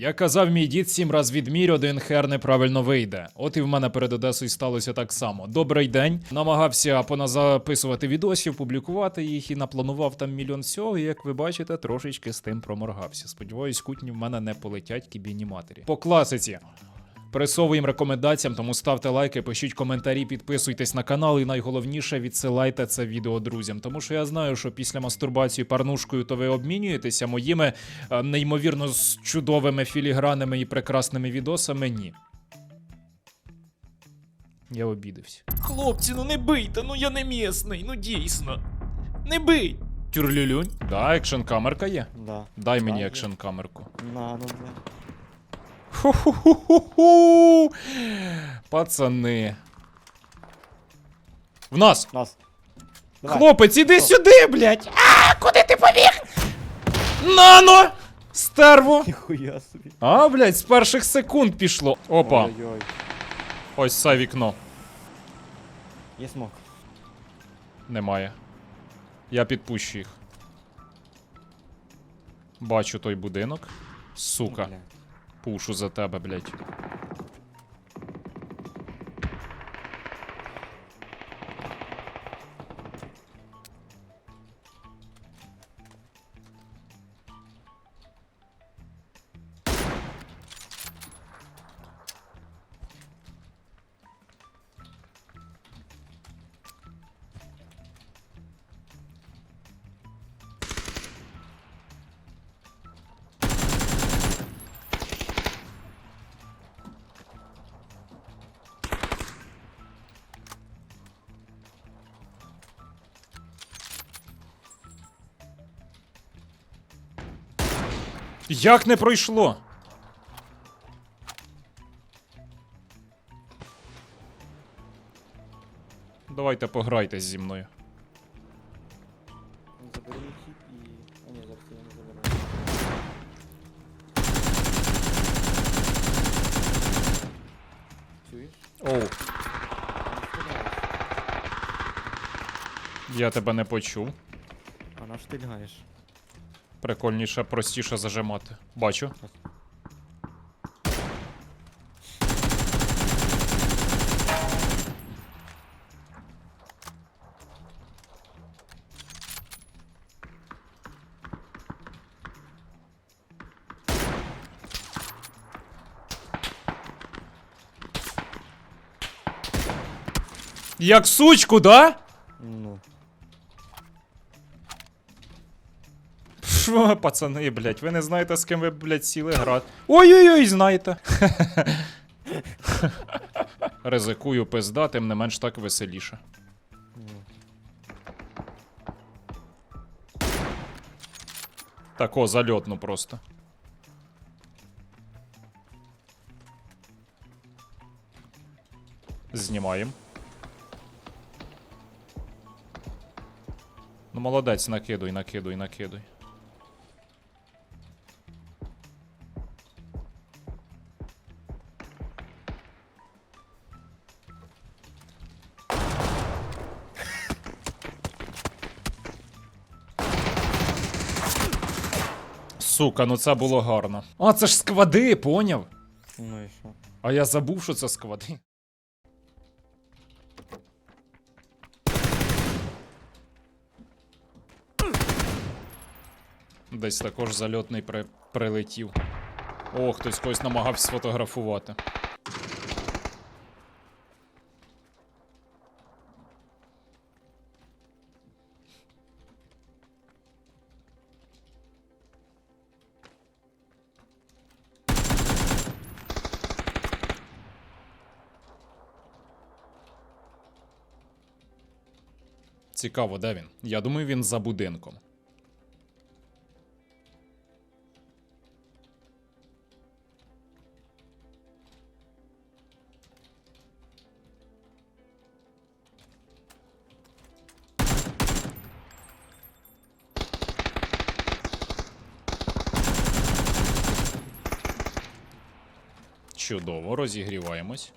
Я казав, мій дід сім раз відмір, один хер неправильно вийде. От і в мене перед Одесою сталося так само. Добрий день. Намагався поназаписувати відосів, публікувати їх і напланував там мільйон всього. І як ви бачите, трошечки з тим проморгався. Сподіваюсь, кутні в мене не полетять кібіні матері. По класиці. Присовуємо рекомендаціям, тому ставте лайки, пишіть коментарі, підписуйтесь на канал і найголовніше відсилайте це відео друзям. Тому що я знаю, що після мастурбації парнушкою то ви обмінюєтеся моїми е, неймовірно з чудовими філігранами і прекрасними відосами. Ні. Я обідався. Хлопці, ну не бийте, ну я не місний, ну дійсно. Не бий! Тюрлюлюнь. Да, екшн камерка є. Да. Дай мені Да, екшн камерку. На, ну, бля. Ху-ху-ху-ху-ху. Пацани. В нас! Нас. Давай. Хлопець, іди сюди, блядь! А, куди ти побіг? Нано! Стерво! Ніхуя собі. А, блядь, з перших секунд пішло. Опа, Ой-ой. ось це вікно. Є смок. Немає. Я підпущу їх. Бачу той будинок. Сука, Бля. Пушу за тебе, блядь. Як не пройшло? Давайте пограйтесь зі мною. Чуєш? Оу, я тебе не почув. А наш ти лягаєш. Прикольніше, простіше зажимати. Бачу. Як сучку, да? Що, пацани, блядь, ви не знаєте, з ким ви, блядь, сіли грати. Ой-ой-ой, знаєте. Ризикую пизда, тим не менш так веселіше. ну. Тако, зальотно просто. Знімаємо. Ну, молодець, накидуй, накидуй, накидуй. Сука, ну це було гарно. А, це ж сквади, поняв? Ну і що? А я забув, що це сквади. Десь також зальотний при... прилетів. О, хтось когось намагався сфотографувати. Цікаво, де він? Я думаю, він за будинком. Чудово, розігріваємось.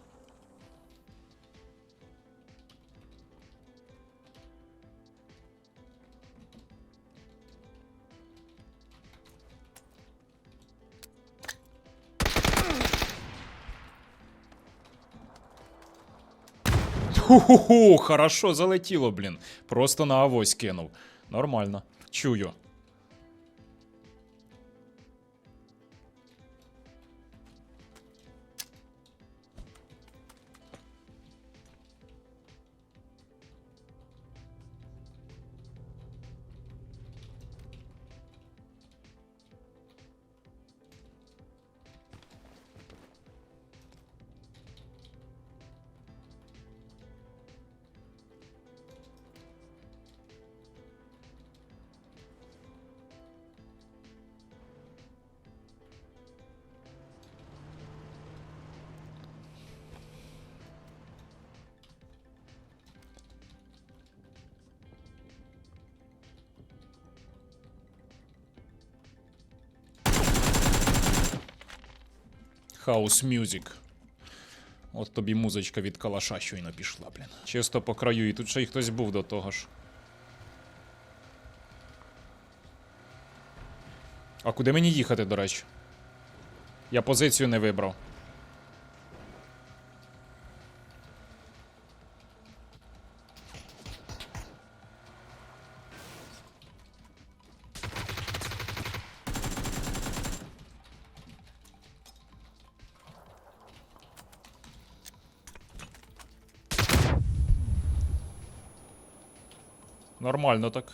Ху-ху-ху, хорошо залетіло, блін. Просто на авось кинув. Нормально. Чую. Хаус Мюзик. От тобі музичка від калаша щойно пішла, блін. Чисто по краю, і тут ще й хтось був до того ж. А куди мені їхати, до речі? Я позицію не вибрав. Нормально так.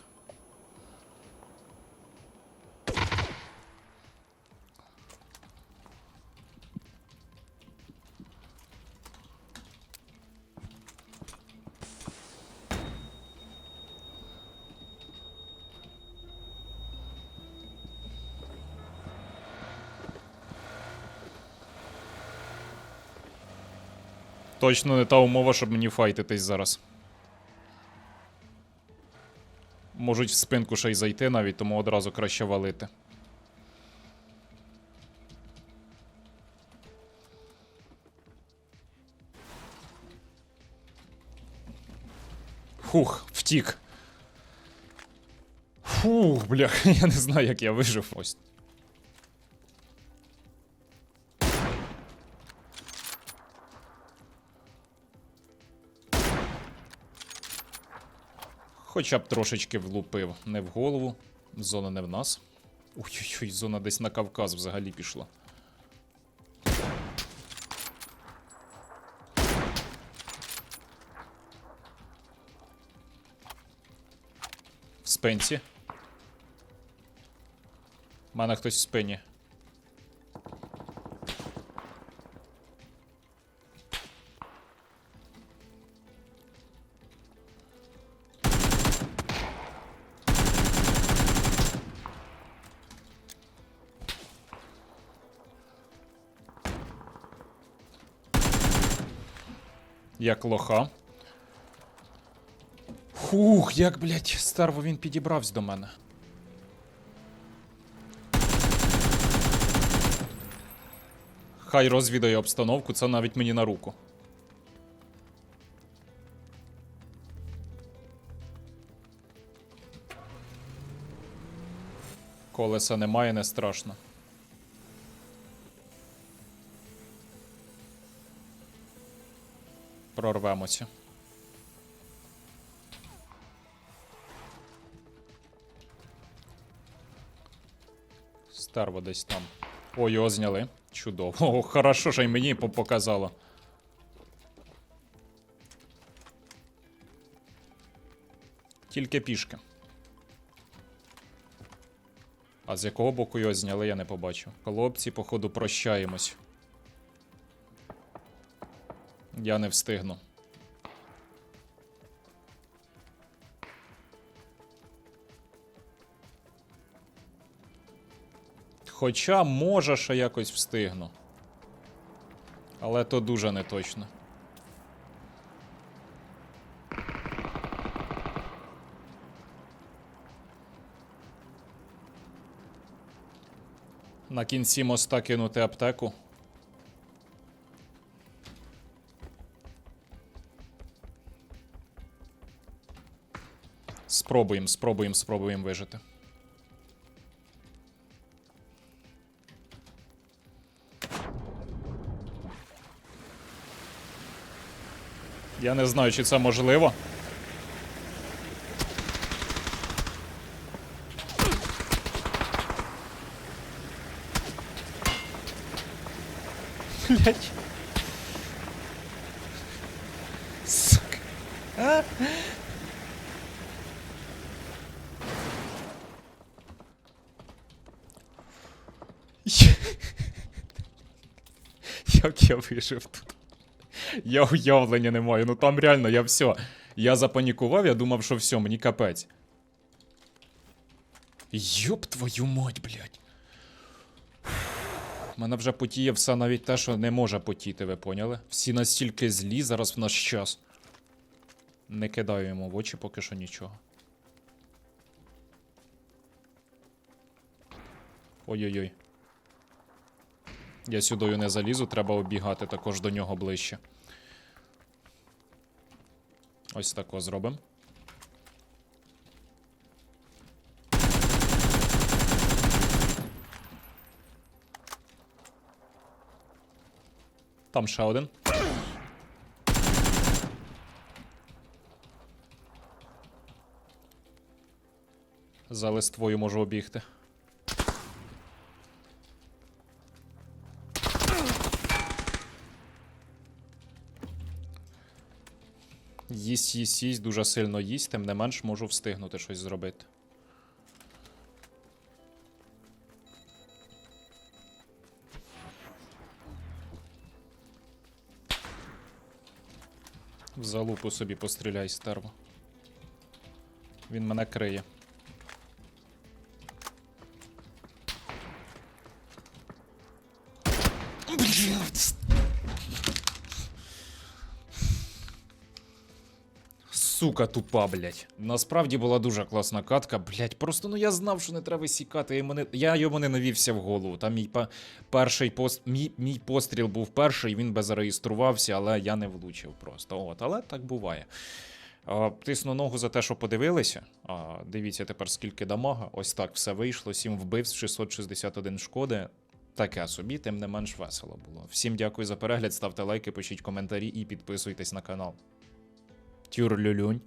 Точно не та умова, щоб мені файтитись зараз. Можуть в спинку ще й зайти навіть, тому одразу краще валити. Фух, втік. Фух, блях, я не знаю, як я вижив ось. Хоча б трошечки влупив. Не в голову. Зона не в нас. Ой-ой-ой, зона десь на Кавказ взагалі пішла. В спенсі. У мене хтось в спині. Як лоха. Фух, як, блядь, старво він підібрався до мене. Хай розвідає обстановку, це навіть мені на руку. Колеса немає, не страшно. Прорвемося. Старво десь там. О, його зняли. Чудово. О, хорошо, що й мені показало. Тільки пішки. А з якого боку його зняли, я не побачив. Хлопці, походу, прощаємось. Я не встигну. Хоча, може, ще якось встигну. Але то дуже не точно. На кінці моста кинути аптеку. Спробуємо, спробуємо, спробуємо вижити. Я не знаю, чи це можливо. Блять. Сука. А? Я- Як я вижив тут? Я уявлення не маю. Ну там реально я все. Я запанікував, я думав, що все, мені капець. Йоп твою мать, блядь. Мене вже потіє все навіть те, що не може потіти, ви поняли? Всі настільки злі зараз в наш час. Не кидаю йому в очі поки що нічого. Ой-ой-ой. Я сюдою не залізу, треба обігати також до нього ближче. Ось тако зробимо. Там ще один. За листвою можу обігти. Їсть, їсть, їсть, дуже сильно їсть, тим не менш можу встигнути щось зробити. В залупу собі постріляй, стерво. Він мене криє. Сука тупа, блядь. Насправді була дуже класна катка, блядь. Просто ну я знав, що не треба сікати. Я йому не, я йому не навівся в голову. Там мій па- перший пост, мій, мій постріл був перший, він би зареєструвався, але я не влучив просто. От, але так буває. Тисну ногу за те, що подивилися. А, дивіться тепер, скільки дамага. Ось так все вийшло. 7 вбивств, 661 шкоди. Таке собі, тим не менш весело було. Всім дякую за перегляд, ставте лайки, пишіть коментарі і підписуйтесь на канал. Тюр-люлюнь.